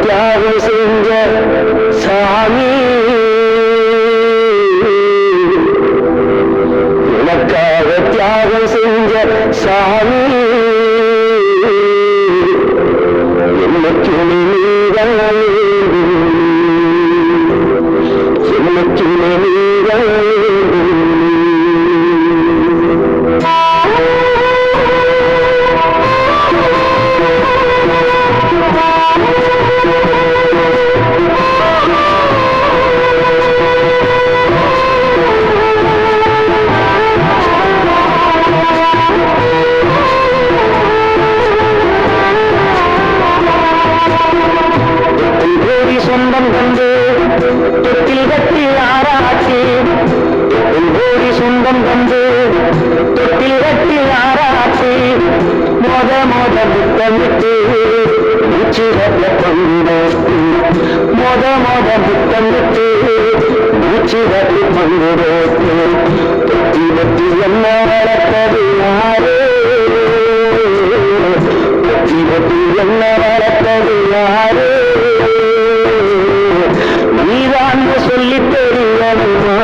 தியாகம் செஞ்ச சாமி. உனக்காக தியாகம் செஞ்ச சாமி. என்னைக்கு நீ வேண்டும் என்னைக்கு கோரி சொந்தம் தந்து தொட்டில் கட்டி ஆராய்ச்சி. கோரி சொந்தம் தந்து தொட்டில் கட்டி ஆராய்ச்சி. மோத மோத முத்தமிட்டு மூச்சு கட்ட மோத மோத முத்தமிட்டு மூச்சு கட்டி தொட்டி தொட்டி என்ன வளர்த்தது யாரே? தொட்டி தொட்டி என்ன வளர்த்தது யாரே? நீதான் சொல்லி தெரியணுமா